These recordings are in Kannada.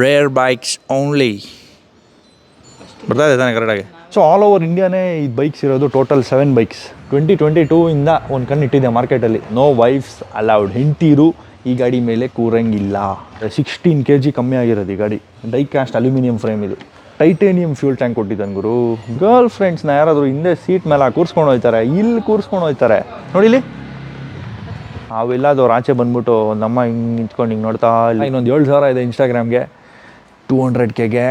ರೇರ್ ಬೈಕ್ಸ್ ಓನ್ಲಿ ಬರ್ತಾ ಇದೆ ತಾನೆ ಕರೆಕ್ಟಾಗಿ ಸೊ ಆಲ್ ಓವರ್ ಇಂಡಿಯಾನೇ ಈ ಬೈಕ್ಸ್ ಇರೋದು total seven bikes twenty twenty two ಇಂದ ಒಂದು ಕಣ್ಣು ಇಟ್ಟಿದೆ ಮಾರ್ಕೆಟಲ್ಲಿ ನೋ ವೈಫ್ಸ್ ಅಲೌಡ್ ಹೆಂಡತಿರು ಈ ಗಾಡಿ ಮೇಲೆ ಕೂರಂಗಿಲ್ಲ. ಸಿಕ್ಸ್ಟೀನ್ ಕೆ ಜಿ ಕಮ್ಮಿ ಆಗಿರೋದು ಈ ಗಾಡಿ. ಡೈ ಕ್ಯಾಸ್ಟ್ ಅಲ್ಯೂಮಿನಿಯಂ ಫ್ರೇಮ್ ಇದು. ಟೈಟೇನಿಯಂ ಫ್ಯೂಲ್ ಟ್ಯಾಂಕ್ ಕೊಟ್ಟಿದ್ದಾನೆ ಗುರು. ಗರ್ಲ್ ಫ್ರೆಂಡ್ಸ್ನ ಯಾರಾದರೂ ಹಿಂದೆ ಸೀಟ್ ಮೇಲೆ ಕೂರಿಸ್ಕೊಂಡು ಹೋಗ್ತಾರೆ ಇಲ್ಲಿ ಕೂರಿಸ್ಕೊಂಡು ಹೋಗ್ತಾರೆ ನೋಡಿಲಿ ಅವೆಲ್ಲದವ್ರು ಆಚೆ ಬಂದ್ಬಿಟ್ಟು ನಮ್ಮ ಹಿಂಗೆ ನಿಂತ್ಕೊಂಡು ಹಿಂಗೆ ನೋಡ್ತಾ ಇಲ್ಲ ಇನ್ನೊಂದು ಏಳು ಸಾವಿರ ಇದೆ ಇನ್ಸ್ಟಾಗ್ರಾಮ್ಗೆ ಟೂ ಹಂಡ್ರೆಡ್ ಕೆಗೆ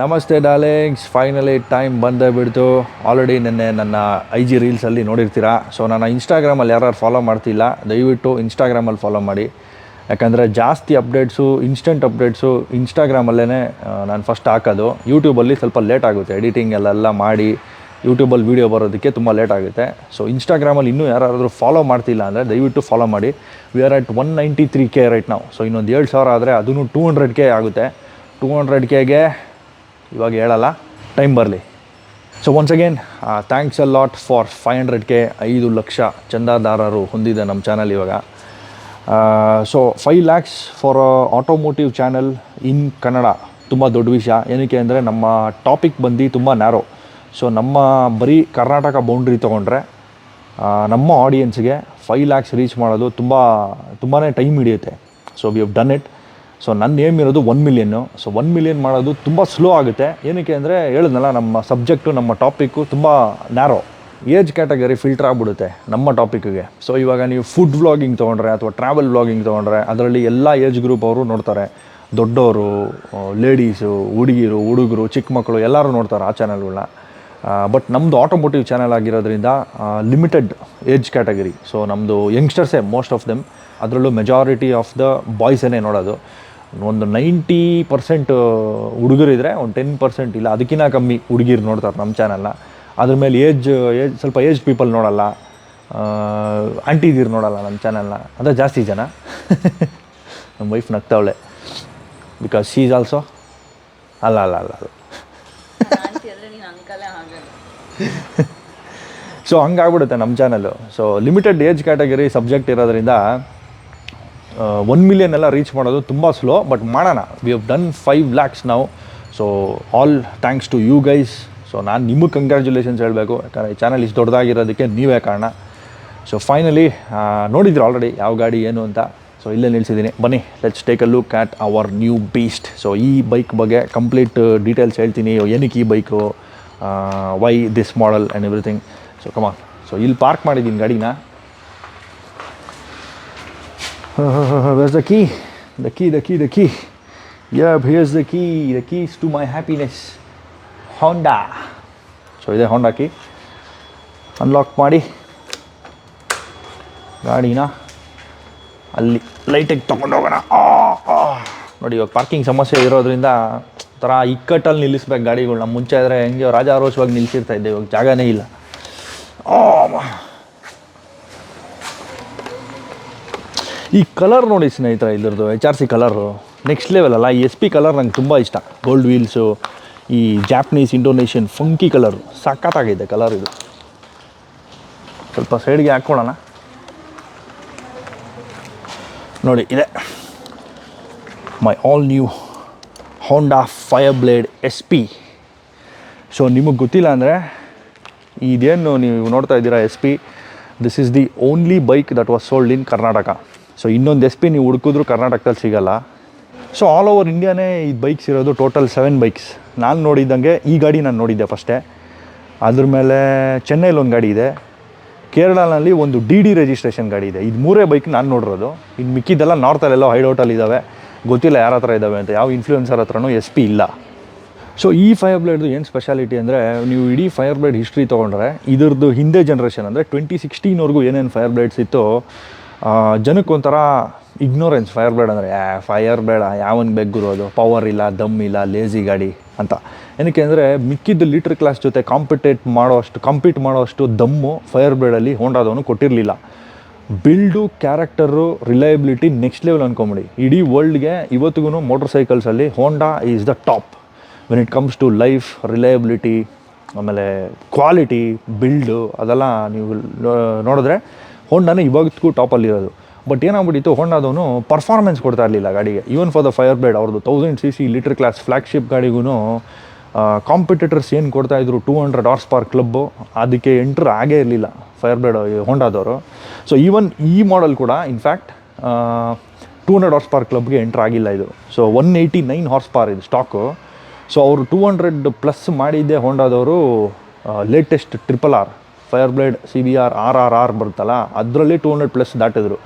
ನಮಸ್ತೆ ಡಾರ್ಲಿಂಗ್ಸ್. ಫೈನಲಿ ಟೈಮ್ ಬಂದೇ ಬಿಡ್ತು. ಆಲ್ರೆಡಿ ನಿನ್ನೆ ನನ್ನ ಐ ಜಿ ರೀಲ್ಸಲ್ಲಿ ನೋಡಿರ್ತೀರ? ಸೊ ನನ್ನ ಇನ್ಸ್ಟಾಗ್ರಾಮಲ್ಲಿ ಯಾರು ಫಾಲೋ ಮಾಡ್ತಿಲ್ಲ, ದಯವಿಟ್ಟು ಇನ್ಸ್ಟಾಗ್ರಾಮಲ್ಲಿ ಫಾಲೋ ಮಾಡಿ. ಯಾಕಂದರೆ ಜಾಸ್ತಿ ಅಪ್ಡೇಟ್ಸು ಇನ್ಸ್ಟೆಂಟ್ ಅಪ್ಡೇಟ್ಸು ಇನ್ಸ್ಟಾಗ್ರಾಮಲ್ಲೇ ನಾನು ಫಸ್ಟ್ ಹಾಕೋದು. ಯೂಟ್ಯೂಬಲ್ಲಿ ಸ್ವಲ್ಪ ಲೇಟ್ ಆಗುತ್ತೆ ಎಡಿಟಿಂಗ್ ಎಲ್ಲೆಲ್ಲ ಮಾಡಿ. ಯೂಟ್ಯೂಬಲ್ಲಿ ವೀಡಿಯೋ ಬರೋದಕ್ಕೆ ತುಂಬ ಲೇಟ್ ಆಗುತ್ತೆ. ಸೊ ಇನ್ಸ್ಟಾಗ್ರಾಮಲ್ಲಿ ಇನ್ನೂ ಯಾರಾದರೂ ಫಾಲೋ ಮಾಡ್ತಿಲ್ಲ ಅಂದರೆ ದಯವಿಟ್ಟು ಫಾಲೋ ಮಾಡಿ. We are at one ninety three K right ನಾವು ಸೊ ಇನ್ನೊಂದು ಏಳು ಸಾವಿರ ಆದರೆ ಅದೂ ಟೂ ಹಂಡ್ರೆಡ್ ಕೆ ಆಗುತ್ತೆ. ಟೂ ಹಂಡ್ರೆಡ್ ಕೆಗೆ ಇವಾಗ ಹೇಳಲ್ಲ ಟೈಮ್ ಬರಲಿ. So once again thanks a lot for five hundred K ಐದು ಲಕ್ಷ ಚಂದಾದಾರರು ಹೊಂದಿದೆ ನಮ್ಮ ಚಾನಲ್ ಇವಾಗ. So five lakhs for automotive channel in Kannada ತುಂಬ ದೊಡ್ಡ ವಿಷಯ. ಏನಕ್ಕೆ ಅಂದರೆ ನಮ್ಮ ಟಾಪಿಕ್ ಬಂದು ತುಂಬ ನ್ಯಾರೋ ಸೊ ನಮ್ಮ ಬರೀ ಕರ್ನಾಟಕ ಬೌಂಡ್ರಿ ತೊಗೊಂಡ್ರೆ ನಮ್ಮ ಆಡಿಯನ್ಸ್ಗೆ ಫೈವ್ ಲ್ಯಾಕ್ಸ್ ರೀಚ್ ಮಾಡೋದು ತುಂಬ ತುಂಬಾ ಟೈಮ್ ಹಿಡಿಯುತ್ತೆ. So we have done it so ನನ್ನ ಏಮ್ ಇರೋದು one million so one million ಮಾಡೋದು ತುಂಬ ಸ್ಲೋ ಆಗುತ್ತೆ. ಏನಕ್ಕೆ ಅಂದರೆ, ಹೇಳಿದ್ನಲ್ಲ, ನಮ್ಮ ಸಬ್ಜೆಕ್ಟು ನಮ್ಮ ಟಾಪಿಕ್ಕು ತುಂಬ ನ್ಯಾರೋ ಏಜ್ ಕ್ಯಾಟಗರಿ ಫಿಲ್ಟರ್ ಆಗಿಬಿಡುತ್ತೆ ನಮ್ಮ ಟಾಪಿಕ್ಗೆ ಸೊ ಇವಾಗ ನೀವು ಫುಡ್ ವ್ಲಾಗಿಂಗ್ ತೊಗೊಂಡ್ರೆ ಅಥವಾ ಟ್ರಾವೆಲ್ ವ್ಲಾಗಿಂಗ್ ತೊಗೊಂಡ್ರೆ, ಅದರಲ್ಲಿ ಎಲ್ಲ ಏಜ್ ಗ್ರೂಪ್ ಅವರು ನೋಡ್ತಾರೆ. ದೊಡ್ಡವರು ಲೇಡೀಸು ಹುಡುಗಿರು, ಹುಡುಗರು ಚಿಕ್ಕ ಮಕ್ಕಳು ಎಲ್ಲರೂ ನೋಡ್ತಾರೆ ಆ ಚಾನಲ್ಗಳನ್ನ ಬಟ್ ನಮ್ಮದು ಆಟೋಮೋಟಿವ್ ಚಾನಲ್ ಆಗಿರೋದ್ರಿಂದ ಲಿಮಿಟೆಡ್ ಏಜ್ ಕ್ಯಾಟಗರಿ ಸೊ ನಮ್ಮದು ಯಂಗ್ಸ್ಟರ್ಸೇ ಮೋಸ್ಟ್ ಆಫ್ ದೆಮ್ ಅದರಲ್ಲೂ ಮೆಜಾರಿಟಿ ಆಫ್ ದ ಬಾಯ್ಸನ್ನೇ ನೋಡೋದು. ಒಂದು ನೈಂಟಿ ಪರ್ಸೆಂಟ್ ಹುಡುಗರಿದ್ರೆ ಒಂದು ಟೆನ್ ಪರ್ಸೆಂಟ್ ಇಲ್ಲ, ಅದಕ್ಕಿಂತ ಕಮ್ಮಿ ಹುಡುಗಿರು ನೋಡ್ತಾರೆ ನಮ್ಮ ಚಾನಲ್ನ ಅದ್ರ ಮೇಲೆ ಏಜ್ ಏಜ್ ಸ್ವಲ್ಪ ಏಜ್ ಪೀಪಲ್ ನೋಡಲ್ಲ. ಆಂಟಿದಿರು ನೋಡಲ್ಲ ನಮ್ಮ ಚಾನಲ್ನ ಅಂದರೆ ಜಾಸ್ತಿ ಜನ. ನಮ್ಮ ವೈಫ್ ನಗ್ತಾವಳೆ. ಬಿಕಾಸ್ ಶೀ ಈಸ್ ಆಲ್ಸೋ ಅಲ್ಲ ಅಲ್ಲ ಅಲ್ಲ ಅಲ್ಲ ಆಂಟಿ ಅಂದರೆ ನೀನು ಅಂಕಲೇ ಆಗಲ್ಲ ಸೊ ಹಂಗಾಗ್ಬಿಡುತ್ತೆ ನಮ್ಮ channel so limited age category subject ಇರೋದ್ರಿಂದ ಒನ್ ಮಿಲಿಯನ್ ಎಲ್ಲ ರೀಚ್ ಮಾಡೋದು ತುಂಬ ಸ್ಲೋ ಬಟ್ ಮಾಡೋಣ. We have done five lakhs ನಾವು so all thanks to you guys so ನಾನು ನಿಮಗೆ ಕಂಗ್ರ್ಯಾಚುಲೇಷನ್ಸ್ ಹೇಳಬೇಕು. ಯಾಕಂದರೆ ಈ ಚಾನಲ್ ಇಷ್ಟು ದೊಡ್ಡದಾಗಿರೋದಕ್ಕೆ ನೀವೇ ಕಾರಣ. ಸೊ ಫೈನಲಿ ನೋಡಿದ್ರು ಆಲ್ರೆಡಿ ಯಾವ ಗಾಡಿ, ಏನು ಅಂತ. ಸೊ ಇಲ್ಲೇ ನಿಲ್ಸಿದ್ದೀನಿ. ಬನ್ನಿ let's take a look at our new beast so ಈ ಬೈಕ್ ಬಗ್ಗೆ ಕಂಪ್ಲೀಟ್ ಡೀಟೇಲ್ಸ್ ಹೇಳ್ತೀನಿ. ಏನಕ್ಕೆ ಈ bike why this model and everything so come on so ಇಲ್ಲಿ ಪಾರ್ಕ್ ಮಾಡಿದ್ದೀನಿ ಗಾಡಿನ. Where's the key the key the key the key Yep, here's the key the keys to my happiness Honda. So ಇದೆ ಹೊಂಡಾ ಕೀ ಅನ್ಲಾಕ್ ಮಾಡಿ. ಗಾಡಿನ ಅಲ್ಲಿ ಲೈಟಿಗೆ ತೊಗೊಂಡೋಗೋಣ ನೋಡಿ ಇವಾಗ ಪಾರ್ಕಿಂಗ್ ಸಮಸ್ಯೆ ಇರೋದ್ರಿಂದ ಒಂಥರ ಇಕ್ಕಟ್ಟಲ್ಲಿ ನಿಲ್ಲಿಸ್ಬೇಕು ಗಾಡಿಗಳನ್ನ ಮುಂಚೆ ಆದರೆ ಹೆಂಗೆ ರಾಜಾರೋಷವಾಗಿ ನಿಲ್ಲಿಸಿರ್ತಾ ಇದ್ದೆ, ಇವಾಗ ಜಾಗನೇ ಇಲ್ಲ. ಈ ಕಲರ್ ನೋಡಿ ಸ್ನೇಹಿತರ, ಇದ್ರದ್ದು H R C colour. Next level ಅಲ್ಲ, ಈ ಎಸ್ ಪಿ ಕಲರ್ ನಂಗೆ ತುಂಬ ಇಷ್ಟ. ಗೋಲ್ಡ್ ವೀಲ್ಸು ಈ ಜಾಪನೀಸ್ ಇಂಡೋನೇಷಿಯನ್ ಫಂಕಿ ಕಲರು. ಸಖತ್ತಾಗಿದೆ ಕಲರ್ ಇದು. ಸ್ವಲ್ಪ ಸೈಡ್ಗೆ ಹಾಕ್ಕೊಳ್ಳೋಣ. ನೋಡಿ, ಇದೆ. My all new Honda Fireblade S P so ನಿಮಗೆ ಗೊತ್ತಿಲ್ಲ ಅಂದರೆ, ಇದೇನು ನೀವು ನೋಡ್ತಾ ಇದ್ದೀರಾ S P this is the only bike that was sold in Karnataka so ಇನ್ನೊಂದು ಎಸ್ ಪಿ ನೀವು ಹುಡುಕಿದ್ರು ಕರ್ನಾಟಕದಲ್ಲಿ ಸಿಗಲ್ಲ. ಸೊ ಆಲ್ ಓವರ್ ಇಂಡಿಯಾನೇ ಈ ಬೈಕ್ಸ್ ಇರೋದು ಟೋಟಲ್ ಸೆವೆನ್ ಬೈಕ್ಸ್ ನಾನು ನೋಡಿದ್ದಂಗೆ ಈ ಗಾಡಿ ನಾನು ನೋಡಿದ್ದೆ ಫಸ್ಟೇ. ಅದ್ರ ಮೇಲೆ ಚೆನ್ನೈಲಿ ಒಂದು ಗಾಡಿ ಇದೆ. ಕೇರಳನಲ್ಲಿ ಒಂದು ಡಿ ಡಿ ರಿಜಿಸ್ಟ್ರೇಷನ್ ಗಾಡಿ ಇದೆ. ಇದು ಮೂರೇ ಬೈಕ್ ನಾನು ನೋಡಿರೋದು. ಇನ್ನು ಮಿಕ್ಕಿದ್ದೆಲ್ಲ ನಾರ್ತಲ್ಲೆಲ್ಲೋ ಹೈಡೌಟಲ್ಲಿ ಇದ್ದಾವೆ ಗೊತ್ತಿಲ್ಲ ಯಾರ ಹತ್ರ ಇದ್ದಾವೆ ಅಂತ. ಯಾವ ಇನ್ಫ್ಲೂಯೆನ್ಸರ್ ಹತ್ರನೂ ಎಸ್ ಪಿ ಇಲ್ಲ. ಸೊ ಈ ಫೈರ್ ಬ್ಲೇಡ್ದು ಏನು ಸ್ಪೆಷಾಲಿಟಿ ಅಂದರೆ ನೀವು ಇಡೀ ಫೈರ್ ಬ್ಲೇಡ್ ಹಿಸ್ಟ್ರಿ ತೊಗೊಂಡ್ರೆ ಇದ್ರದ್ದು ಹಿಂದೆ ಜನ್ರೇಷನ್ ಅಂದರೆ ಟ್ವೆಂಟಿ ಸಿಕ್ಸ್ಟೀನ್ವರೆಗೂ ಏನೇನು ಫೈರ್ ಬ್ಲೇಡ್ಸ್ ಇತ್ತು ಆ, ಜನಕ್ಕೊಂಥರ ಇಗ್ನೋರೆನ್ಸ್ ಫೈರ್ ಬ್ಲೇಡ್ ಅಂದರೆ ಯಾ ಫೈರ್ ಬೇಡ ಯಾವನ್ ಅದು? ಪವರ್ ಇಲ್ಲ ದಮ್ ಇಲ್ಲ ಲೇಜಿ ಗಾಡಿ ಅಂತ. ಏನಕ್ಕೆ ಅಂದರೆ ಮಿಕ್ಕಿದ್ದು ಲೀಟ್ರ್ ಕ್ಲಾಸ್ ಜೊತೆ ಕಾಂಪಿಟೇಟ್ ಮಾಡೋಷ್ಟು ಕಾಂಪೀಟ್ ಮಾಡೋಷ್ಟು ದಮ್ಮು ಫೈರ್ ಬ್ಲೇಡಲ್ಲಿ ಹೋಂಡಾದವನು ಕೊಟ್ಟಿರಲಿಲ್ಲ. Build character, reliability, next level ಅಂದ್ಕೊಂಬಿಡಿ ಇಡೀ ವರ್ಲ್ಡ್ಗೆ ಇವತ್ತಿಗೂ motor ಸೈಕಲ್ಸಲ್ಲಿ Honda is the top when it comes to life reliability ಆಮೇಲೆ ಕ್ವಾಲಿಟಿ ಬಿಲ್ಡು, ಅದೆಲ್ಲ ನೀವು ನೋಡಿದ್ರೆ ಹೋಂಡಾನೇ ಇವಾಗಕ್ಕೂ ಟಾಪಲ್ಲಿರೋದು ಬಟ್ ಏನಾಗ್ಬಿಟ್ಟಿತ್ತು ಹೋಂಡಾದವನು ಪರ್ಫಾರ್ಮೆನ್ಸ್ ಕೊಡ್ತಾ ಇರಲಿಲ್ಲ ಗಾಡಿಗೆ. Even for the Fireblade ಅವ್ರದ್ದು thousand C C litre class flagship ಗಾಡಿಗೂ competitors ಏನು ಕೊಡ್ತಾ ಇದ್ರು two hundred horsepower club ಅದಕ್ಕೆ ಎಂಟ್ರ್ ಆಗೇ ಇರಲಿಲ್ಲ ಫೈರ್ ಬ್ಲೇಡ್ ಹೋಂಡಾದವರು ಸೊ ಈವನ್ ಈ ಮಾಡೆಲ್ ಕೂಡ in fact two hundred horsepower ಕ್ಲಬ್ಗೆ entry ಆಗಿಲ್ಲ ಇದು. So one eighty nine horsepower ಇದು ಸ್ಟಾಕು ಸೊ ಅವರು ಟೂ ಹಂಡ್ರೆಡ್ ಪ್ಲಸ್ ಮಾಡಿದ್ದೆ ಹೋಂಡಾದವರು latest triple R Fireblade C B R R R R ಬರುತ್ತಲ್ಲ, ಅದರಲ್ಲಿ ಟೂ ಹಂಡ್ರೆಡ್ ಪ್ಲಸ್ ದಾಟಿದ್ರು.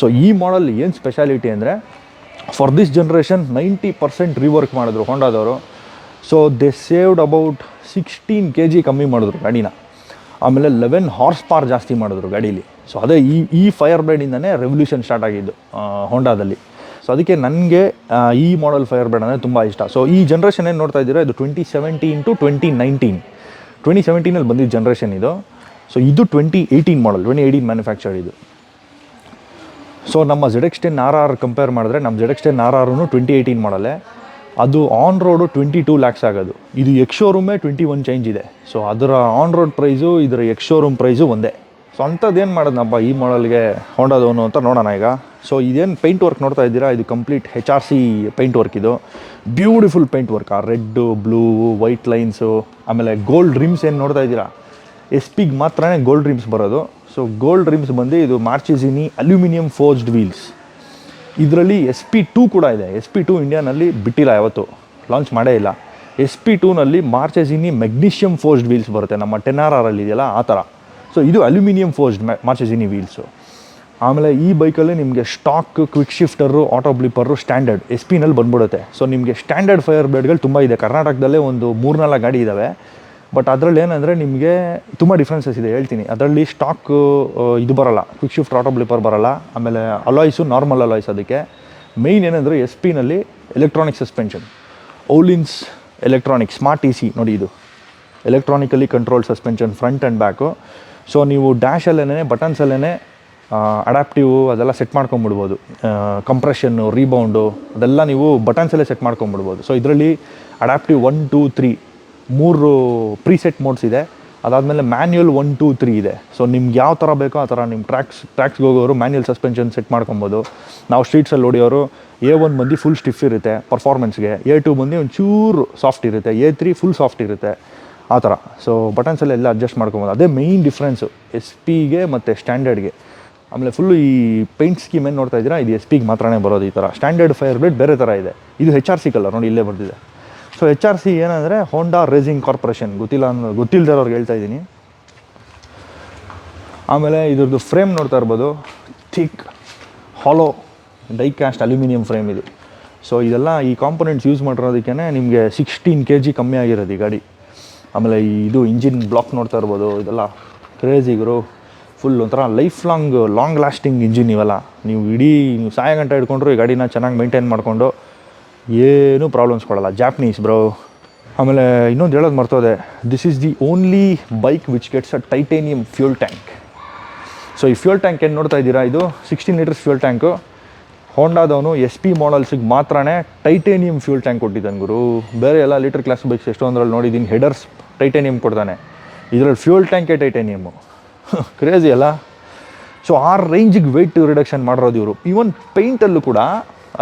ಸೊ ಈ ಮಾಡಲ್ ಏನು ಸ್ಪೆಷಾಲಿಟಿ ಅಂದರೆ for this generation ninety percent rework ಮಾಡಿದ್ರು ಹೋಂಡಾದವರು so they saved about sixteen K G ಕಮ್ಮಿ ಮಾಡಿದ್ರು ಗಾಡಿನ. ಆಮೇಲೆ ಲೆವೆನ್ ಹಾರ್ಸ್ ಪಾರ್ ಜಾಸ್ತಿ ಮಾಡಿದ್ರು ಗಾಡೀಲಿ. ಸೊ ಅದೇ ಈ ಈ ಫೈರ್ ಬ್ಲೇಡಿಂದನೇ ರೆವಲ್ಯೂಷನ್ ಸ್ಟಾರ್ಟ್ ಆಗಿದ್ದು ಹೋಂಡಾದಲ್ಲಿ ಸೊ ಅದಕ್ಕೆ ನನಗೆ ಈ ಮಾಡೆಲ್ ಫೈರ್ ಬ್ಲೇಡ್ ಅಂದರೆ ತುಂಬ ಇಷ್ಟ. ಸೊ ಈ ಜನ್ರೇಷನ್ ಏನು ನೋಡ್ತಾ ಇದ್ದೀರಾ, ಇದು twenty seventeen to twenty nineteen twenty ಸೆವೆಂಟೀನಲ್ಲಿ ಬಂದಿದ್ದ ಜನ್ರೇಷನ್ ಇದು. ಸೊ ಇದು twenty eighteen model twenty eighteen manufacture ಇದು. ಸೊ ನಮ್ಮ Z X ten R R compare ಮಾಡಿದ್ರೆ, ನಮ್ಮ ಜೆಡ್ ಎಕ್ಸ್ ಟೆನ್ ಆರ್ ಆರೂ ಟ್ವೆಂಟಿ ಏಯ್ಟೀನ್ ಮಾಡಲೇ ಅದು on road twenty two lakhs ಆಗೋದು. ಇದು ಎಕ್ಸ್ ಶೋರೂಮೇ ಟ್ವೆಂಟಿ ಒನ್ ಚೇಂಜ್ ಇದೆ. ಸೊ ಅದರ ಆನ್ ರೋಡ್ ಪ್ರೈಸು ಇದರ ಎಕ್ಸ್ ಶೋರೂಮ್ ಪ್ರೈಸು ಒಂದೇ. ಸೊ ಅಂಥದ್ದೇನು ಏನು ಮಾಡೋದನಪ್ಪ ಈ ಮಾಡಲ್ಗೆ ಹೊಂಡೋದವನು ಅಂತ ನೋಡೋಣ ಈಗ. ಸೊ ಇದೇನು ಪೇಂಟ್ ವರ್ಕ್ ನೋಡ್ತಾ ಇದ್ದೀರಾ? ಇದು complete H R C paint work ಇದು. ಬ್ಯೂಟಿಫುಲ್ ಪೇಂಟ್ ವರ್ಕ್ ಆ? ರೆಡ್ಡು ಬ್ಲೂ ವೈಟ್ ಲೈನ್ಸು ಆಮೇಲೆ ಗೋಲ್ಡ್ ರಿಮ್ಸ್ ಏನು ನೋಡ್ತಾ ಇದ್ದೀರಾ? ಎಸ್ ಪಿಗೆ ಮಾತ್ರನೇ ಗೋಲ್ಡ್ ರಿಮ್ಸ್ ಬರೋದು. ಸೊ ಗೋಲ್ಡ್ ರಿಮ್ಸ್ ಬಂದು ಇದು ಮಾರ್ಚಿಸಿನಿ ಅಲ್ಯೂಮಿನಿಯಂ ಫೋರ್ಜ್ಡ್ ವೀಲ್ಸ್ ಇದರಲ್ಲಿ ಎಸ್ ಪಿ ಟೂ ಕೂಡ ಇದೆ. ಎಸ್ ಪಿ ಟೂ ಇಂಡಿಯಾನಲ್ಲಿ ಬಿಟ್ಟಿಲ್ಲ ಯಾವತ್ತು. ಲಾಂಚ್ ಮಾಡೇ ಇಲ್ಲ. ಎಸ್ ಪಿ ಟೂನಲ್ಲಿ ಮಾರ್ಚೆಸಿನಿ ಮೆಗ್ನೀಷಿಯಮ್ ಫೋರ್ಸ್ಡ್ ವೀಲ್ಸ್ ಬರುತ್ತೆ. ನಮ್ಮ ಟೆನ್ ಆರ್ ಆರಲ್ಲಿ ಇದೆಯಲ್ಲ, ಆ ಥರ. ಸೊ ಇದು ಅಲ್ಯೂಮಿನಿಯಂ ಫೋರ್ಸ್ಡ್ ಮಾರ್ಚೆಸಿನಿ ವೀಲ್ಸು ಆಮೇಲೆ ಈ ಬೈಕಲ್ಲಿ ನಿಮಗೆ stock quick shifter auto blipper standard S ಪಿನಲ್ಲಿ ಬಂದ್ಬಿಡುತ್ತೆ. ಸೊ ನಿಮಗೆ ಸ್ಟ್ಯಾಂಡರ್ಡ್ ಫೈರ್ ಬ್ಲೇಡ್ಗಳು ತುಂಬ ಇದೆ. ಕರ್ನಾಟಕದಲ್ಲೇ ಒಂದು ಮೂರ್ನಾಲ್ಕು ಗಾಡಿ ಇದ್ದಾವೆ ಬಟ್ ಅದರಲ್ಲಿ ಏನಂದರೆ ನಿಮಗೆ ತುಂಬ ಡಿಫ್ರೆನ್ಸಸ್ ಇದೆ, ಹೇಳ್ತೀನಿ. ಅದರಲ್ಲಿ ಸ್ಟಾಕ್ ಇದು ಬರಲ್ಲ. ಕ್ವಿಕ್ ಶಿಫ್ಟ್ ಆಟೋ ಬ್ಲಿಪರ್ ಬರಲ್ಲ. ಆಮೇಲೆ ಅಲಾಯ್ಸು ನಾರ್ಮಲ್ ಅಲಾಯ್ಸ್ ಅದಕ್ಕೆ. ಮೇಯ್ನ್ ಏನಂದರೆ S ಪಿನಲ್ಲಿ electronic suspension Ohlins electronic smart E C ನೋಡಿ ಇದು. Electronically control suspension front and back so ನೀವು ಡ್ಯಾಶಲ್ಲೇ ಬಟನ್ಸಲ್ಲೇ ಅಡಾಪ್ಟಿವ್ ಅದೆಲ್ಲ ಸೆಟ್ ಮಾಡ್ಕೊಂಬಿಡ್ಬೋದು. ಕಂಪ್ರೆಷನ್ನು ರೀಬೌಂಡು ಅದೆಲ್ಲ ನೀವು ಬಟನ್ಸಲ್ಲೇ ಸೆಟ್ ಮಾಡ್ಕೊಂಬಿಡ್ಬೋದು. ಸೊ ಇದರಲ್ಲಿ ಅಡಾಪ್ಟಿವ್ ಒನ್ ಟೂ ತ್ರೀ ಮೂರು ಪ್ರೀಸೆಟ್ ಮೋಡ್ಸ್ ಇದೆ. ಅದಾದಮೇಲೆ ಮ್ಯಾನ್ಯುಯಲ್ ಒನ್ ಟೂ ತ್ರೀ ಇದೆ. ಸೊ ನಿಮ್ಗೆ ಯಾವ ಥರ ಬೇಕೋ ಆ ಥರ ನಿಮ್ಮ ಟ್ರ್ಯಾಕ್ಸ್ ಟ್ರ್ಯಾಕ್ಸ್ಗೆ ಹೋಗೋರು ಮ್ಯಾನ್ಯುಯಲ್ ಸಸ್ಪೆನ್ಷನ್ ಸೆಟ್ ಮಾಡ್ಕೊಬೋದು. ನಾವು ಸ್ಟ್ರೀಟ್ಸಲ್ಲಿ ಹೊಡಿಯೋರು ಎ ಒನ್ ಮಂದಿ ಫುಲ್ ಸ್ಟಿಫ್ ಇರುತ್ತೆ ಪರ್ಫಾರ್ಮೆನ್ಸ್ಗೆ ಎ ಟು ಬಂದು ಒಂಚೂರು ಸಾಫ್ಟ್ ಇರುತ್ತೆ. ಎ ತ್ರೀ ಫುಲ್ ಸಾಫ್ಟ್ ಇರುತ್ತೆ. ಆ ಥರ ಸೊ ಬಟನ್ಸಲ್ಲಿ ಎಲ್ಲ ಅಡ್ಜಸ್ಟ್ ಮಾಡ್ಕೊಬೋದು. ಅದೇ ಮೇಯ್ನ್ ಡಿಫ್ರೆನ್ಸು ಎಸ್ ಪಿಗೆ ಮತ್ತು ಸ್ಟ್ಯಾಂಡರ್ಡ್ಗೆ ಆಮೇಲೆ ಫುಲ್ಲು ಈ ಪೇಂಟ್ ಸ್ಕೀಮ್ ಏನು ನೋಡ್ತಾ ಇದ್ದೀರಾ? ಇದು ಎಸ್ ಪಿಗೆ ಮಾತ್ರನೇ ಬರೋದು ಈ ಥರ ಸ್ಟ್ಯಾಂಡರ್ಡ್ ಫೈರ್ ಬ್ಲೇಡ್ ಬೇರೆ ಥರ ಇದೆ. ಇದು ಹೆಚ್ ಆರ್ ಸಿ ಕಲರ್ ನೋಡಿ ಇಲ್ಲೇ ಬರ್ತಿದೆ ಸೊ ಎಚ್ ಆರ್ ಸಿ ಏನಂದರೆ ಹೋಂಡಾ ರೇಸಿಂಗ್ ಕಾರ್ಪೊರೇಷನ್ ಗೊತ್ತಿಲ್ಲ ಅನ್ನೋ ಗೊತ್ತಿಲ್ಲದವ್ರಿಗೆ ಹೇಳ್ತಾ ಇದ್ದೀನಿ. ಆಮೇಲೆ ಇದ್ರದ್ದು ಫ್ರೇಮ್ ನೋಡ್ತಾ ಇರ್ಬೋದು. Thick hollow die cast aluminium frame ಇದು. ಸೊ ಇದೆಲ್ಲ ಈ ಕಾಂಪೊನೆಂಟ್ಸ್ ಯೂಸ್ ಮಾಡಿರೋದಕ್ಕೆ ನಿಮಗೆ ಸಿಕ್ಸ್ಟೀನ್ ಕೆ ಜಿ ಕಮ್ಮಿ ಆಗಿರೋದು ಈ ಗಾಡಿ. ಆಮೇಲೆ ಇದು ಇಂಜಿನ್ ಬ್ಲಾಕ್ ನೋಡ್ತಾ ಇರ್ಬೋದು. ಇದೆಲ್ಲ ಕ್ರೇಜಿಗರು ಫುಲ್ ಒಂಥರ life long long lasting engine ಇವೆಲ್ಲ. ನೀವು ಇಡೀ, ನೀವು ಸಾಯ ಗಂಟೆ ಹಿಡ್ಕೊಂಡ್ರು ಈ ಗಾಡಿನ ಚೆನ್ನಾಗಿ ಮೇಂಟೈನ್ ಮಾಡಿಕೊಂಡು ಏನೂ ಪ್ರಾಬ್ಲಮ್ಸ್ ಕೊಡಲ್ಲ. ಜಾಪ್ನೀಸ್ ಬ್ರೋ ಆಮೇಲೆ ಇನ್ನೊಂದು ಹೇಳೋದು ಮರ್ತೋದೆ. This is the only bike which gets a titanium fuel tank so ಈ ಫ್ಯೂಲ್ ಟ್ಯಾಂಕ್ ಏನು ನೋಡ್ತಾ ಇದ್ದೀರಾ? ಇದು ಸಿಕ್ಸ್ಟೀನ್ ಲೀಟರ್ಸ್ ಫ್ಯೂಲ್ ಟ್ಯಾಂಕು ಹೋಂಡಾದವನು ಎಸ್ ಪಿ ಮಾಡಲ್ಸಿಗೆ ಮಾತ್ರನೇ ಟೈಟೇನಿಯಂ ಫ್ಯೂಲ್ ಟ್ಯಾಂಕ್ ಕೊಟ್ಟಿದ್ದಾನೆ ಗುರು. ಬೇರೆ ಎಲ್ಲ ಲೀಟರ್ ಕ್ಲಾಸ್ ಬೈಕ್ಸ್ ಎಷ್ಟೊಂದ್ರಲ್ಲಿ ನೋಡಿದ್ದೀನಿ ಹೆಡರ್ಸ್ ಟೈಟೇನಿಯಂ ಕೊಡ್ತಾನೆ. ಇದರಲ್ಲಿ ಫ್ಯೂಲ್ ಟ್ಯಾಂಕೇ ಟೈಟೇನಿಯಮ್ಮು ಕ್ರೇಜಿ ಅಲ್ಲ? ಸೊ ಆ ರೇಂಜಿಗೆ ವೆಯ್ಟ್ ರಿಡಕ್ಷನ್ ಮಾಡಿರೋದು ಇವರು. ಈವನ್ ಪೇಂಟಲ್ಲೂ ಕೂಡ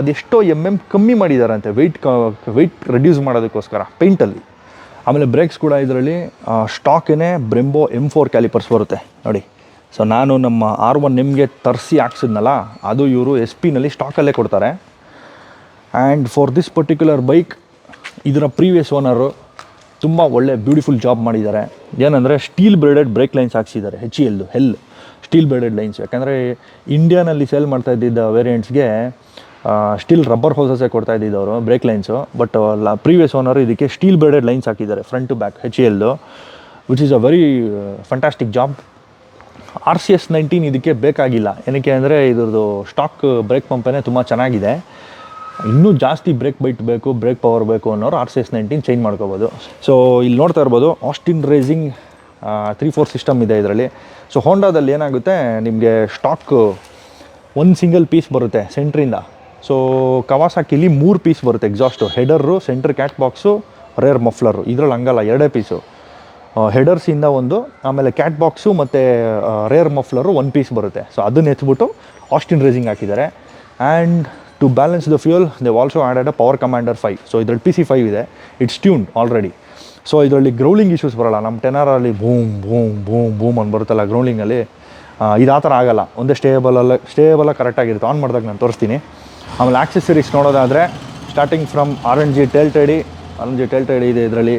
ಅದೆಷ್ಟೋ ಎಂ ಎಂ ಕಮ್ಮಿ ಮಾಡಿದಾರಂತೆ. ವೆಯ್ಟ್ ವೆಯ್ಟ್ ರೆಡ್ಯೂಸ್ ಮಾಡೋದಕ್ಕೋಸ್ಕರ ಪೇಂಟಲ್ಲಿ ಆಮೇಲೆ ಬ್ರೇಕ್ಸ್ ಕೂಡ ಇದರಲ್ಲಿ ಸ್ಟಾಕೇ ಬ್ರೆಂಬೋ ಎಂ ಫೋರ್ ಕ್ಯಾಲಿಪರ್ಸ್ ಬರುತ್ತೆ. ನೋಡಿ. ಸೊ ನಾನು ನಮ್ಮ ಆರ್ ಒನ್ ನಿಮಗೆ ತರಿಸಿ ಹಾಕ್ಸಿದ್ನಲ್ಲ, ಅದು ಇವರು ಎಸ್ ಪಿನಲ್ಲಿ ಸ್ಟಾಕಲ್ಲೇ ಕೊಡ್ತಾರೆ. And for this particular bike ಇದರ ಪ್ರೀವಿಯಸ್ ಓನರು ತುಂಬ ಒಳ್ಳೆ ಬ್ಯೂಟಿಫುಲ್ ಜಾಬ್ ಮಾಡಿದ್ದಾರೆ. ಏನಂದರೆ steel braided brake lines ಹಾಕ್ಸಿದ್ದಾರೆ H L HEL steel braided lines ಯಾಕಂದರೆ ಇಂಡಿಯಾನಲ್ಲಿ ಸೇಲ್ ಮಾಡ್ತಾ ಇದ್ದಿದ್ದ ವೇರಿಯಂಟ್ಸ್ಗೆ ಸ್ಟೀಲ್ ರಬ್ಬರ್ ಹೋಸಸ್ಸೇ ಕೊಡ್ತಾ ಇದ್ದಿದ್ದವರು brake lines but previous owner ಇದಕ್ಕೆ ಸ್ಟೀಲ್ ಬ್ರೇಡೆಡ್ ಲೈನ್ಸ್ ಹಾಕಿದ್ದಾರೆ front to back H ಎಲ್ದು which is a very fantastic job R C S nineteen ಇದಕ್ಕೆ ಬೇಕಾಗಿಲ್ಲ. ಏನಕ್ಕೆ ಅಂದರೆ ಇದ್ರದ್ದು ಸ್ಟಾಕ್ ಬ್ರೇಕ್ ಪಂಪೇ ತುಂಬ ಚೆನ್ನಾಗಿದೆ. ಇನ್ನೂ ಜಾಸ್ತಿ ಬ್ರೇಕ್ ಬೈಟ್ ಬೇಕು ಬ್ರೇಕ್ ಪವರ್ ಬೇಕು ಅನ್ನೋರು R C S nineteen change ಮಾಡ್ಕೋಬೋದು. ಸೊ ಇಲ್ಲಿ ನೋಡ್ತಾ ಇರ್ಬೋದು Austin racing three four system ಇದೆ ಇದರಲ್ಲಿ. ಸೊ ಹೋಂಡಾದಲ್ಲಿ ಏನಾಗುತ್ತೆ ನಿಮಗೆ ಸ್ಟಾಕ್ ಒಂದು ಸಿಂಗಲ್ ಪೀಸ್ ಬರುತ್ತೆ ಸೆಂಟ್ರಿಂದ ಸೊ ಕವಾಸಾಕಿಲಿ ಮೂರು ಪೀಸ್ ಬರುತ್ತೆ exhaust header centre cat box rear muffler ಇದ್ರಲ್ಲಿ ಹಂಗಲ್ಲ, ಎರಡೇ ಪೀಸು ಹೆಡರ್ಸಿಂದ ಒಂದು, ಆಮೇಲೆ ಕ್ಯಾಟ್ ಬಾಕ್ಸು ಮತ್ತು ರೇರ್ ಮಫ್ಲರು ಒನ್ ಪೀಸ್ ಬರುತ್ತೆ. ಸೊ ಅದನ್ನ ಎತ್ಬಿಟ್ಟು ಆಸ್ಟಿನ್ ರೇಸಿಂಗ್ ಹಾಕಿದ್ದಾರೆ. And to balance the fuel they also added a power commander five so ಇದ್ರಲ್ಲಿ ಪಿ ಸಿ ಫೈವ್ ಇದೆ. ಇಟ್ಸ್ ಟ್ಯೂನ್ಡ್ ಆಲ್ರೆಡಿ ಸೊ ಇದರಲ್ಲಿ ಗ್ರೌಲಿಂಗ್ ಇಶ್ಯೂಸ್ ಬರೋಲ್ಲ. ನಮ್ಮ ಟೆನರಲ್ಲಿ ಬೂಮ್ ಬೂಮ್ ಬೂಮ್ ಬೂಮ್ ಅಂತ ಬರುತ್ತಲ್ಲ ಗ್ರೌಲಿಂಗಲ್ಲಿ ಇದು ಆ ಥರ ಆಗೋಲ್ಲ. ಒಂದೇ ಸ್ಟೇಬಲಲ್ಲ ಸ್ಟೇಬಲ ಕರೆಕ್ಟಾಗಿರುತ್ತೆ ಆನ್ ಮಾಡಿದಾಗ ನಾನು ತೋರಿಸ್ತೀನಿ. ಆಮೇಲೆ ಆಕ್ಸೆಸರೀಸ್ ನೋಡೋದಾದರೆ starting from R N G tail tidy R N G tail ಇದೆ ಇದರಲ್ಲಿ.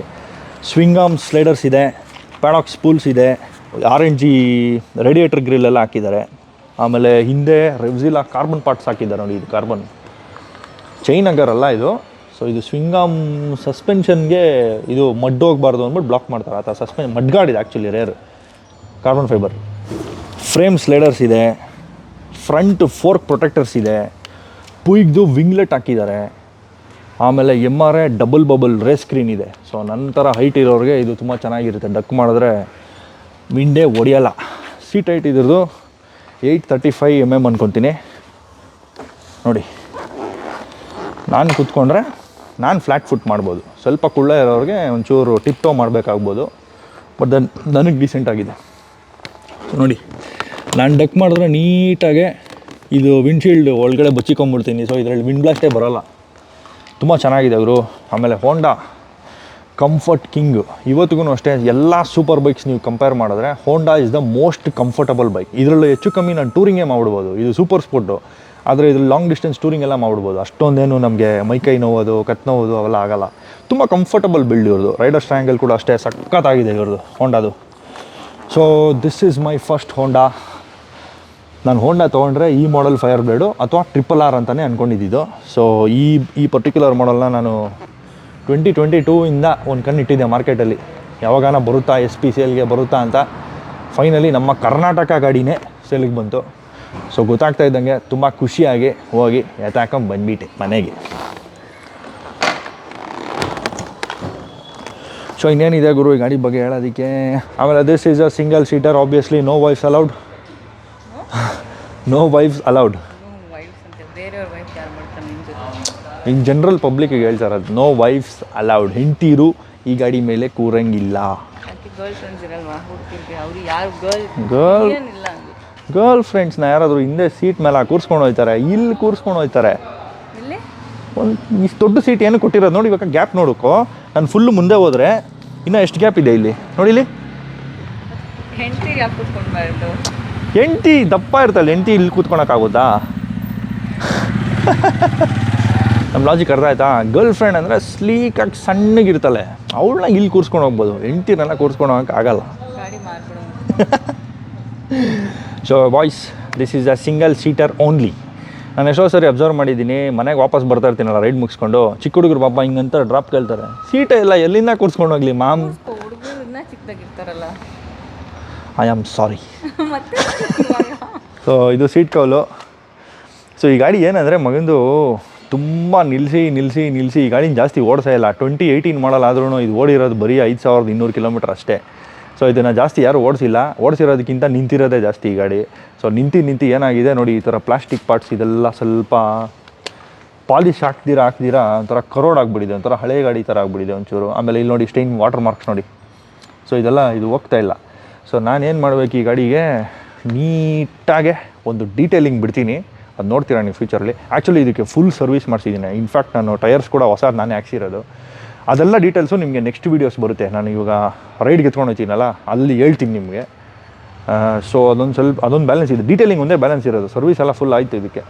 ಸ್ವಿಂಗಾಮ್ ಸ್ಲೈಡರ್ಸ್ ಇದೆ ಪ್ಯಾಡಾಕ್ ಸ್ಪೂಲ್ಸ್ ಇದೆ R N G radiator grill ಎಲ್ಲ ಹಾಕಿದ್ದಾರೆ. ಆಮೇಲೆ ಹಿಂದೆ ರೆವ್ಸಿಲಾ ಕಾರ್ಬನ್ ಪಾರ್ಟ್ಸ್ ಹಾಕಿದ್ದಾರೆ ನೋಡಿ ಇದು ಕಾರ್ಬನ್ ಚೈನ್ ಅಗರಲ್ಲ ಇದು. ಸೊ ಇದು ಸ್ವಿಂಗಾಮ್ ಸಸ್ಪೆನ್ಷನ್ಗೆ ಇದು ಮಡ್ ಹೋಗಬಾರ್ದು ಅಂದ್ಬಿಟ್ಟು ಬ್ಲಾಕ್ ಮಾಡ್ತಾರೆ. ಆ ಥರ ಸಸ್ಪೆನ್ ಮಡ್ಗಾಡ್ ಇದೆ actually rear carbon fibre frame sliders ಇದೆ. ಫ್ರಂಟ್ ಫೋರ್ಕ್ ಪ್ರೊಟೆಕ್ಟರ್ಸ್ ಇದೆ. ಪುಯ್ಗ್ದು ವಿಂಗ್ಲೆಟ್ ಹಾಕಿದ್ದಾರೆ ಆಮೇಲೆ M R A double bubble race screen ಇದೆ. ಸೊ ನನ್ನ ಥರ ಹೈಟ್ ಇರೋರಿಗೆ ಇದು ತುಂಬ ಚೆನ್ನಾಗಿರುತ್ತೆ. ಡಕ್ ಮಾಡಿದ್ರೆ ವಿಂಡೇ ಒಡೆಯಲ್ಲ ಸೀಟ್ ಹೈಟ್ ಇದ್ರದ್ದು eight thirty five M M ಅಂದ್ಕೊತೀನಿ ನೋಡಿ. ನಾನು ಕೂತ್ಕೊಂಡ್ರೆ ನಾನು ಫ್ಲ್ಯಾಟ್ ಫುಟ್ ಮಾಡ್ಬೋದು. ಸ್ವಲ್ಪ ಕುಳ್ಳ ಇರೋರಿಗೆ ಒಂಚೂರು ಟಿಪ್ ಟೋ ಮಾಡಬೇಕಾಗ್ಬೋದು. ಬಟ್ ದನ್ ನನಗೆ ಡೀಸೆಂಟ್ ಆಗಿದೆ. ನೋಡಿ. ನಾನು ಡಕ್ ಮಾಡಿದ್ರೆ ನೀಟಾಗೆ ಇದು ವಿಂಡ್ಶೀಲ್ಡ್ ಒಳಗಡೆ ಬಚ್ಚಿಕೊಂಡ್ಬಿಡ್ತೀನಿ. ಸೊ ಇದರಲ್ಲಿ ವಿಂಡ್ ಬ್ಲಾಸ್ಟೇ ಬರೋಲ್ಲ. ತುಂಬ ಚೆನ್ನಾಗಿದೆ ಅವರು ಆಮೇಲೆ ಹೋಂಡಾ ಕಂಫರ್ಟ್ ಕಿಂಗ್ ಇವತ್ತಿಗೂ ಅಷ್ಟೇ, ಎಲ್ಲ ಸೂಪರ್ ಬೈಕ್ಸ್ ನೀವು ಕಂಪೇರ್ ಮಾಡಿದ್ರೆ Honda is the most comfortable bike ಇದರಲ್ಲಿ ಹೆಚ್ಚು ಕಮ್ಮಿ ನಾನು ಟೂರಿಂಗೇ ಮಾಡ್ಬಿಡ್ಬೋದು ಇದು ಸೂಪರ್ ಸ್ಪೋರ್ಟು ಆದರೆ ಇದ್ರಲ್ಲಿ ಲಾಂಗ್ ಡಿಸ್ಟೆನ್ಸ್ ಟೂರಿಂಗ್ ಎಲ್ಲ ಮಾಡ್ಬಿಡ್ಬೋದು ಅಷ್ಟೊಂದೇನು ನಮಗೆ ಮೈಕೈ ನೋವೋದು, ಕತ್ ನೋವೋದು ಅವೆಲ್ಲ ಆಗಲ್ಲ. ತುಂಬ ಕಂಫರ್ಟಬಲ್ ಬಿಲ್ಡ್ ಇವ್ರದ್ದು. ರೈಡರ್ ಸ್ಟ್ಯಾಂಗಲ್ ಕೂಡ ಅಷ್ಟೇ ಸಖತ್ತಾಗಿದೆ ಇವ್ರದ್ದು ಹೋಂಡಾದು so this is my first Honda ನಾನು ಹೋಂಡಾ ತೊಗೊಂಡ್ರೆ ಈ ಮಾಡೆಲ್ ಫೈರ್ ಬ್ಲೇಡು ಅಥವಾ ಟ್ರಿಪಲ್ ಆರ್ ಅಂತಲೇ ಅಂದ್ಕೊಂಡಿದ್ದು ಸೊ ಈ ಈ ಪರ್ಟಿಕ್ಯುಲರ್ ಮಾಡೆಲ್ನ ನಾನು ಟ್ವೆಂಟಿ ಟ್ವೆಂಟಿ ಟೂ ಇಂದ ಒಂದು ಕಣ್ಣು ಇಟ್ಟಿದ್ದೆ ಮಾರ್ಕೆಟಲ್ಲಿ ಯಾವಾಗಾನ ಬರುತ್ತಾ ಎಸ್ ಪಿ ಸೇಲ್ಗೆ ಬರುತ್ತಾ ಅಂತ. ಫೈನಲಿ ನಮ್ಮ ಕರ್ನಾಟಕ ಗಾಡಿನೇ ಸೇಲಿಗೆ ಬಂತು. ಸೊ ಗೊತ್ತಾಗ್ತಾ ಇದ್ದಂಗೆ ತುಂಬ ಖುಷಿಯಾಗಿ ಹೋಗಿ ಎತ್ತಾಕೊಂಡು ಬಂದ್ಬಿಟ್ಟೆ ಮನೆಗೆ. ಸೊ ಇನ್ನೇನಿದೆ ಗುರು ಈ ಗಾಡಿ ಬಗ್ಗೆ ಹೇಳೋದಕ್ಕೆ? ಆಮೇಲೆ this is a single seater obviously no voice allowed no wives allowed in general ಪಬ್ಲಿಕ್ಕಿಗೆ ಹೇಳ್ತಾರ ನೋ ವೈಫ್ಸ್ ಅಲೌಡ್ ಹೆಂಡತಿರು ಈ ಗಾಡಿ ಮೇಲೆ ಕೂರಂಗಿಲ್ಲ. ಗರ್ಲ್ ಗರ್ಲ್ ಫ್ರೆಂಡ್ಸ್ನ ಯಾರಾದರೂ ಹಿಂದೆ ಸೀಟ್ ಮೇಲೆ ಕೂರಿಸ್ಕೊಂಡು ಹೋಯ್ತಾರೆ ಇಲ್ಲಿ ಕೂರಿಸ್ಕೊಂಡು ಹೋಯ್ತಾರೆ. ಒಂದು ಇಷ್ಟು ದೊಡ್ಡ ಸೀಟ್ ಏನು ಕೊಟ್ಟಿರೋದು? ನೋಡಿ ಇವಾಗ ಗ್ಯಾಪ್ ನೋಡೋಕೋ. ನಾನು ಫುಲ್ಲು ಮುಂದೆ ಹೋದರೆ ಇನ್ನೂ ಎಷ್ಟು ಗ್ಯಾಪ್ ಇದೆ ಇಲ್ಲಿ? ನೋಡಿ ಇಲ್ಲಿ. ಹೆಂಡ್ತಿ ದಪ್ಪ ಇರ್ತಲ್ಲ ಎಂಟಿ ಇಲ್ಲಿ ಕೂತ್ಕೊಳಕ್ಕಾಗುತ್ತಾ ನಮ್ಮ ಲಾಜಿಕ್ ಅರ್ಥ ಆಯ್ತಾ? ಗರ್ಲ್ ಫ್ರೆಂಡ್ ಅಂದರೆ ಸ್ಲೀಕಾಗಿ ಸಣ್ಣಗಿರ್ತಾಳೆ ಅವಳನ್ನ ಇಲ್ಲಿ ಕೂರಿಸ್ಕೊಂಡು ಹೋಗ್ಬೋದು. ಎಂಟಿನೆಲ್ಲ ಕೂರಿಸ್ಕೊಂಡು ಹೋಗಕ್ಕೆ ಆಗಲ್ಲ. So boys this is a single seater only ನಾನು ಎಷ್ಟೋ ಸರಿ ಅಬ್ಸರ್ವ್ ಮಾಡಿದ್ದೀನಿ. ಮನೆಗೆ ವಾಪಸ್ ಬರ್ತಾ ಇರ್ತೀನಲ್ಲ ರೈಡ್ ಮುಗಿಸ್ಕೊಂಡು. ಚಿಕ್ಕ ಹುಡುಗರು ಪಾಪ ಹಿಂಗಂತ ಡ್ರಾಪ್ ಕೇಳ್ತಾರೆ. ಸೀಟೇ ಇಲ್ಲ ಎಲ್ಲಿಂದ ಕೂರಿಸ್ಕೊಂಡು ಹೋಗ್ಲಿ ma'am I am sorry so ಇದು ಸೀಟ್ ಕೌಲು ಸೊ ಈ ಗಾಡಿ ಏನಂದರೆ ಮಗಂದು ತುಂಬ ನಿಲ್ಲಿಸಿ ನಿಲ್ಲಿಸಿ ನಿಲ್ಲಿಸಿ ಈ ಗಾಡಿನ ಜಾಸ್ತಿ ಓಡಿಸೇ ಇಲ್ಲ. ಟ್ವೆಂಟಿ ಏಯ್ಟೀನ್ ಮಾಡಲ್ ಆದ್ರೂ ಇದು ಓಡಿರೋದು ಬರೀ ಐದು ಸಾವಿರದ ಇನ್ನೂರು ಕಿಲೋಮೀಟ್ರ್ ಅಷ್ಟೇ. ಸೊ ಇದನ್ನು ಜಾಸ್ತಿ ಯಾರು ಓಡಿಸಿಲ್ಲ. ಓಡಿಸಿರೋದಕ್ಕಿಂತ ನಿಂತಿರೋದೇ ಜಾಸ್ತಿ ಈ ಗಾಡಿ. ಸೊ ನಿಂತು ನಿಂತು ಏನಾಗಿದೆ ನೋಡಿ ಈ ಥರ ಪ್ಲಾಸ್ಟಿಕ್ ಪಾರ್ಟ್ಸ್ ಇದೆಲ್ಲ ಸ್ವಲ್ಪ ಪಾಲಿಶ್ ಹಾಕ್ದಿರ ಹಾಕ್ದಿರ ಒಂಥರ ಕರೋಡ್ ಆಗಿಬಿಟ್ಟಿದೆ ಒಂಥರ ಹಳೆ ಗಾಡಿ ಥರ ಆಗಿಬಿಟ್ಟಿದೆ ಒಂಚೂರು. ಆಮೇಲೆ ಇಲ್ಲಿ ನೋಡಿ ಸ್ಟೈನ್ ವಾಟರ್ ಮಾರ್ಕ್ಸ್ ನೋಡಿ. ಸೊ ಇದೆಲ್ಲ ಇದು ಹೋಗ್ತಾ ಇಲ್ಲ. ಸೊ ನಾನೇನು ಮಾಡಬೇಕು ಈ ಗಾಡಿಗೆ? ನೀಟಾಗೆ ಒಂದು ಡೀಟೇಲಿಂಗ್ ಬಿಡ್ತೀನಿ. ಅದು ನೋಡ್ತೀರಾ ನೀವು ಫ್ಯೂಚರಲ್ಲಿ ಆ್ಯಕ್ಚುಲಿ ಇದಕ್ಕೆ ಫುಲ್ ಸರ್ವಿಸ್ ಮಾಡಿಸಿದ್ದೀನಿ ಇನ್ಫ್ಯಾಕ್ಟ್ ನಾನು ಟೈರ್ಸ್ ಕೂಡ ಹೊಸ ನಾನೇ ಹಾಕ್ಸಿರೋದು. ಅದೆಲ್ಲ ಡೀಟೇಲ್ಸು ನಿಮಗೆ ನೆಕ್ಸ್ಟ್ ವೀಡಿಯೋಸ್ ಬರುತ್ತೆ. ನಾನು ಇವಾಗ ರೈಡ್ಗೆ ಎತ್ಕೊಂಡು ಹೋಗ್ತೀನಲ್ಲ, ಅಲ್ಲಿ ಹೇಳ್ತೀನಿ ನಿಮಗೆ. ಸೊ ಅದೊಂದು ಸ್ವಲ್ಪ, ಅದೊಂದು ಬ್ಯಾಲೆನ್ಸ್ ಇದೆ. ಡೀಟೇಲಿಂಗ್ ಒಂದೇ ಬ್ಯಾಲೆನ್ಸ್ ಇರೋದು. ಸರ್ವಿಸ್ ಎಲ್ಲ ಫುಲ್ ಆಯಿತು ಇದಕ್ಕೆ.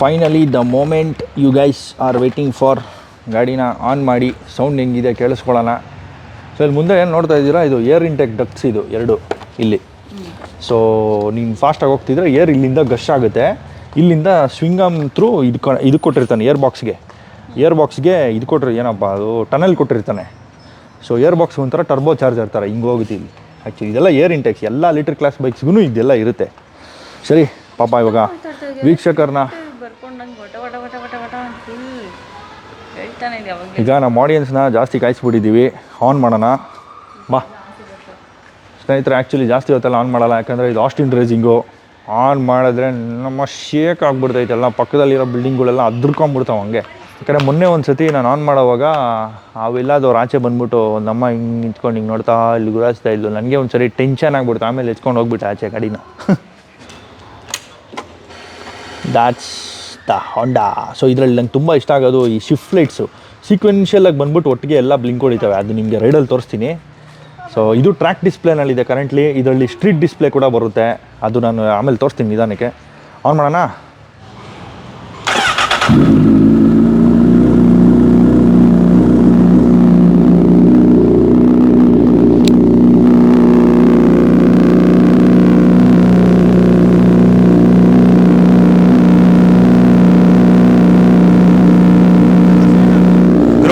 Finally the moment you guys are waiting for ಗಾಡಿನ ಆನ್ ಮಾಡಿ ಸೌಂಡ್ ಹೆಂಗಿದೆ ಕೇಳಿಸ್ಕೊಳ್ಳೋಣ. ಸೊ ಇಲ್ಲಿ ಮುಂದೆ ಏನು ನೋಡ್ತಾ ಇದ್ದೀರಾ? ಇದು ಏರ್ ಇಂಟೆಕ್ ಡಕ್ಟ್ಸ್ ಇದು ಎರಡು ಇಲ್ಲಿ. ಸೊ ನೀನು ಫಾಸ್ಟಾಗಿ ಹೋಗ್ತಿದ್ರೆ ಏರ್ ಇಲ್ಲಿಂದ ಗಶ್ ಆಗುತ್ತೆ. ಇಲ್ಲಿಂದ ಸ್ವಿಂಗಮ್ ಥ್ರೂ ಇದು ಇದು ಕೊಟ್ಟಿರ್ತಾನೆ ಏರ್ ಬಾಕ್ಸ್ಗೆ ಏರ್ ಬಾಕ್ಸ್ಗೆ ಇದು ಕೊಟ್ಟಿರಿ ಏನಪ್ಪ ಅದು ಟನಲ್ ಕೊಟ್ಟಿರ್ತಾನೆ. ಸೊ ಏರ್ ಬಾಕ್ಸ್ ಒಂಥರ ಟರ್ಬೋ ಚಾರ್ಜರ್ ಥರ ಹಿಂಗೆ ಹೋಗುತ್ತೆ ಇಲ್ಲಿ. ಆ್ಯಕ್ಚುಲಿ ಇದೆಲ್ಲ ಏರ್ ಇಂಟೆಕ್ಸ್ ಎಲ್ಲ ಲೀಟರ್ ಕ್ಲಾಸ್ ಬೈಕ್ಸ್ಗೂ ಇದೆಲ್ಲ ಇರುತ್ತೆ. ಸರಿ ಪಾಪ ಇವಾಗ ವೀಕ್ಷಕರನ್ನ ಬರ್ಕೊಂಡಂಗೆ ವಟ ವಟ ವಟ ವಟ ವಟ ಫುಲ್ ಈಗ ನಮ್ಮ ಆಡಿಯನ್ಸ್ನ ಜಾಸ್ತಿ ಕಾಯಿಸ್ಬಿಟ್ಟಿದ್ದೀವಿ. ಆನ್ ಮಾಡೋಣ. ಬಾ. ಸ್ನೇಹಿತರೆ ಆ್ಯಕ್ಚುಲಿ ಜಾಸ್ತಿ ಹೊತ್ತಲ್ಲ ಆನ್ ಮಾಡಲ್ಲ. ಯಾಕಂದರೆ ಇದು ಆಸ್ಟಿನ್ ರೇಸಿಂಗು ಆನ್ ಮಾಡಿದ್ರೆ ನಮ್ಮ ಶೇಕ್ ಆಗಿಬಿಡ್ತೈತೆ. ಎಲ್ಲ ಪಕ್ಕದಲ್ಲಿರೋ ಬಿಲ್ಡಿಂಗ್ಗಳೆಲ್ಲ ಅದ್ರಕೊಂಬಿಡ್ತಾವೆ ಹಂಗೆ. ಯಾಕಂದರೆ ಮೊನ್ನೆ ಒಂದು ಸತಿ ನಾನು ಆನ್ ಮಾಡೋವಾಗ ಅವೆಲ್ಲದವ್ರು ಆಚೆ ಬಂದ್ಬಿಟ್ಟು ನಮ್ಮ ಹಿಂಗೆ ನಿಂತ್ಕೊಂಡು ಹಿಂಗೆ ನೋಡ್ತಾ ಇಲ್ಲಿ ಗುರಾಯಿಸ್ತಾ ಇದ್ಲು. ನನಗೆ ಒಂದು ಸರಿ ಟೆನ್ಷನ್ ಆಗಿಬಿಡ್ತು. ಆಮೇಲೆ ಹೆಚ್ಕೊಂಡು ಹೋಗ್ಬಿಟ್ಟೆ ಆಚೆ ಗಾಡಿನ ದಾಟ್ಸ್ ದ ಹೊಂಡಾ ಸೊ ಇದರಲ್ಲಿ ನಂಗೆ ತುಂಬ ಇಷ್ಟ ಆಗೋದು ಈ ಶಿಫ್ಟ್ ಲೈಟ್ಸು ಸೀಕ್ವೆನ್ಷಿಯಲಾಗಿ ಬಂದ್ಬಿಟ್ಟು ಒಟ್ಟಿಗೆ ಎಲ್ಲ ಬ್ಲಿಂಕ್ ಹೊಡಿತವೆ. ಅದು ನಿಮಗೆ ರೈಡಲ್ಲಿ ತೋರಿಸ್ತೀನಿ. ಸೊ ಇದು ಟ್ರ್ಯಾಕ್ ಡಿಸ್ಪ್ಲೇನಲ್ಲಿದೆ ಕರೆಂಟ್ಲಿ ಇದರಲ್ಲಿ ಸ್ಟ್ರೀಟ್ ಡಿಸ್ಪ್ಲೇ ಕೂಡ ಬರುತ್ತೆ. ಅದು ನಾನು ಆಮೇಲೆ ತೋರಿಸ್ತೀನಿ ನಿಧಾನಕ್ಕೆ. ಆನ್ ಮಾಡೋಣ?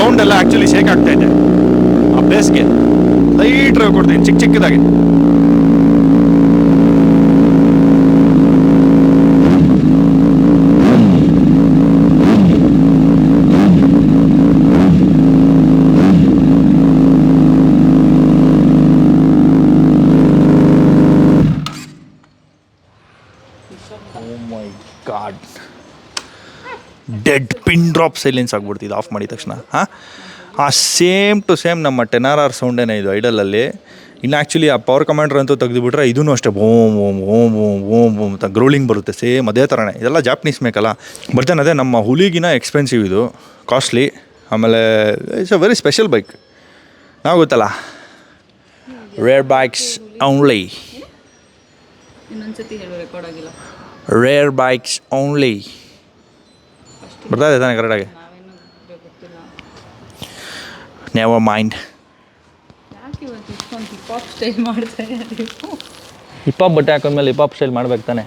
ಗ್ರೌಂಡ್ ಎಲ್ಲ ಆ್ಯಕ್ಚುಲಿ ಶೇಕ್ ಆಗ್ತಾ ಇದೆ. ಆ ಬೇಸ್ಗೆ ಲೈಟ್ ಕೊಡ್ತೀನಿ ಚಿಕ್ಕ ಚಿಕ್ಕದಾಗಿ my god dead pin drop silence ಆಗ್ಬಿಡ್ತಿದ್ದು off ಮಾಡಿದ ತಕ್ಷಣ. ಹಾಂ? ಆ ಸೇಮ್ ಟು ಸೇಮ್ ನಮ್ಮ ಟೆನ್ ಆರ್ ಆರ್ ಸೌಂಡೇನೇ ಇದು ಐಡಲಲ್ಲಿ ಇನ್ನು ಆ್ಯಕ್ಚುಲಿ ಆ ಪವರ್ ಕಮಾಂಡರ್ ಅಂತೂ ತೆಗೆದುಬಿಟ್ರೆ ಇದೂ ಅಷ್ಟೇ ಓಮ್ ಓಮ್ ಓಮ್ ಓಮ್ ಓಂ ಓಮ್ ಅಂತ ಗ್ರೋಲಿಂಗ್ ಬರುತ್ತೆ ಸೇಮ್ ಅದೇ ಥರನೇ ಇದೆಲ್ಲ ಜಾಪ್ನೀಸ್ ಮೇಕಲ್ಲ ಬರ್ತಾನೆ ಅದೇ ನಮ್ಮ ಹುಲಿಗಿನ ಎಕ್ಸ್ಪೆನ್ಸಿವ್ ಇದು ಕಾಸ್ಟ್ಲಿ ಆಮೇಲೆ it's a very special bike ನಾವು ಗೊತ್ತಲ್ಲ? ರೇರ್ ಬೈಕ್ಸ್ ಓನ್ಲಿ ಇನ್ನೊಂದ್ಸತಿ ಹೇಳು ರೆಕಾರ್ಡ್ ಆಗಿಲ್ಲ. ರೇರ್ ಬೈಕ್ಸ್ ಓನ್ಲಿ ಬರ್ತಾ ಇದೆ ತಾನೆ ಕರೆಕ್ಟಾಗಿ never mind hip hop style ಹಾಕೊಂಡ ಮೇಲೆ ಹಿಪ್ ಹಾಪ್ ಬಟ್ಟೆ ಹಾಕೊಂಡ್ಮೇಲೆ ಹಿಪ್ ಹಾಪ್ ಸ್ಟೈಲ್ ಮಾಡ್ಬೇಕು ತಾನೆ.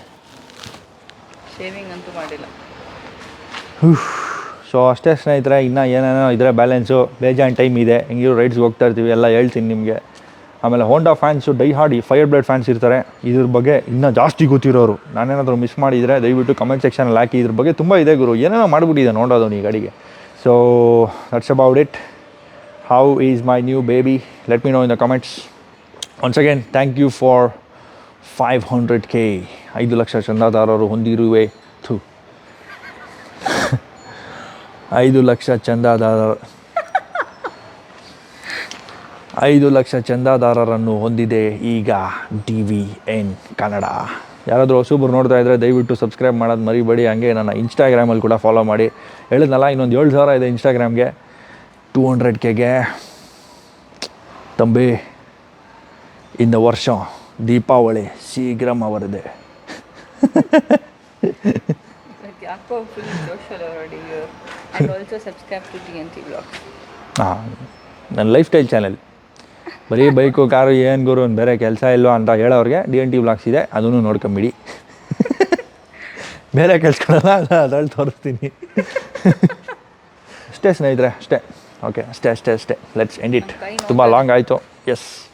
ಶೇವಿಂಗ್ ಅಂತೂ ಮಾಡಿಲ್ಲ. ಸೊ ಅಷ್ಟೇ ಸ್ನೇಹಿತರೆ ಇನ್ನೂ ಏನೇನೋ ಇದ್ರೆ ಬ್ಯಾಲೆನ್ಸು ಬೇಜಾನ್ ಟೈಮ್ ಇದೆ. ಹೆಂಗಿರೋ ರೈಡ್ಸ್ಗೆ ಹೋಗ್ತಾ ಇರ್ತೀವಿ ಎಲ್ಲ ಹೇಳ್ತೀನಿ ನಿಮಗೆ. ಆಮೇಲೆ Honda fans die hard Fireblade fans ಇರ್ತಾರೆ. ಇದ್ರ ಬಗ್ಗೆ ಇನ್ನೂ ಜಾಸ್ತಿ ಗೊತ್ತಿರೋರು. ನಾನೇನಾದರೂ ಮಿಸ್ ಮಾಡಿದರೆ ದಯವಿಟ್ಟು ಕಮೆಂಟ್ ಸೆಕ್ಷನಲ್ಲಿ ಹಾಕಿ. ಇದ್ರ ಬಗ್ಗೆ ತುಂಬ ಇದೆ ಗುರು. ಏನೇನೋ ಮಾಡಿಬಿಟ್ಟಿದೆ ನೋಡೋದು ಈ ಗಾಡಿಗೆ. So that's about it how is my new baby let me know in the comments once again thank you for five hundred K ಐದು ಲಕ್ಷ ಚಂದಾದಾರರು ಹೊಂದಿರುವೆ ಥು. ಐದು ಲಕ್ಷ ಚಂದಾದಾರ ಐದು ಲಕ್ಷ ಚಂದಾದಾರರನ್ನು ಹೊಂದಿದೆ ಈಗ ಡಿ ವಿ ಎನ್ ಕನ್ನಡ. ಯಾರಾದರೂ ಹೊಸಬ್ರು ನೋಡ್ತಾ ಇದ್ದರೆ ದಯವಿಟ್ಟು ಸಬ್ಸ್ಕ್ರೈಬ್ ಮಾಡೋದು ಮರಿಬೇಡಿ. ಹಾಗೆ ನನ್ನ ಇನ್ಸ್ಟಾಗ್ರಾಮಲ್ಲಿ ಕೂಡ ಫಾಲೋ ಮಾಡಿ. ಹೇಳಿದ್ನಲ್ಲ ಇನ್ನೊಂದು ಏಳು ಸಾವಿರ ಇದೆ ಇನ್ಸ್ಟಾಗ್ರಾಮ್ಗೆ ಟೂ ಹಂಡ್ರೆಡ್ ಕೆಗೆ ತಂಬಿ ಇಂದ ವರ್ಷ ದೀಪಾವಳಿ ಶೀಘ್ರಂ ಅವರಿದೆ ಹಾಂ ನನ್ನ ಲೈಫ್ ಸ್ಟೈಲ್ ಚಾನಲ್ ಬರೀ ಬೈಕು ಕಾರು ಏನು ಗುರು ಒಂದು ಬೇರೆ ಕೆಲಸ ಇಲ್ವಾ ಅಂತ ಹೇಳೋರಿಗೆ ಡಿ ಎನ್ ಟಿ ಬ್ಲಾಗ್ಸ್ ಇದೆ ಅದನ್ನು ನೋಡ್ಕೊಂಬಿಡಿ. ಬೇರೆ ಕೆಲ್ಸಗಳೆಲ್ಲ ಅದ್ರಲ್ಲಿ ತೋರಿಸ್ತೀನಿ. ಅಷ್ಟೇ ಸ್ನೇಹಿತರೆ ಅಷ್ಟೇ. ಓಕೆ ಅಷ್ಟೇ ಅಷ್ಟೇ ಅಷ್ಟೇ. ಲೆಟ್ಸ್ ಎಂಡ್ ಇಟ್ ತುಂಬ ಲಾಂಗ್ ಆಯಿತು. ಎಸ್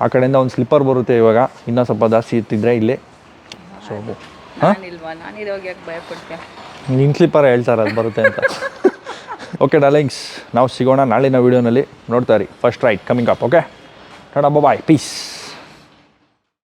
ಆ ಕಡೆಯಿಂದ ಒಂದು ಸ್ಲಿಪ್ಪರ್ ಬರುತ್ತೆ ಇವಾಗ. ಇನ್ನೂ ಸ್ವಲ್ಪ ಜಾಸ್ತಿ ಇರ್ತಿದ್ರೆ ಇಲ್ಲಿ. ಸೊ ಹಾಂ? ನಿನ್ನ ಸ್ಲಿಪ್ಪರ್ ಹೇಳ್ತಾರೆ ಅದು ಬರುತ್ತೆ ಅಂತ. ಓಕೆ ಡಾರ್ಲಿಂಗ್ಸ್ ನಾವು ಸಿಗೋಣ ನಾಳಿನ ವೀಡಿಯೋನಲ್ಲಿ ನೋಡ್ತಾ ಇರಿ. First right coming up okay tata bye peace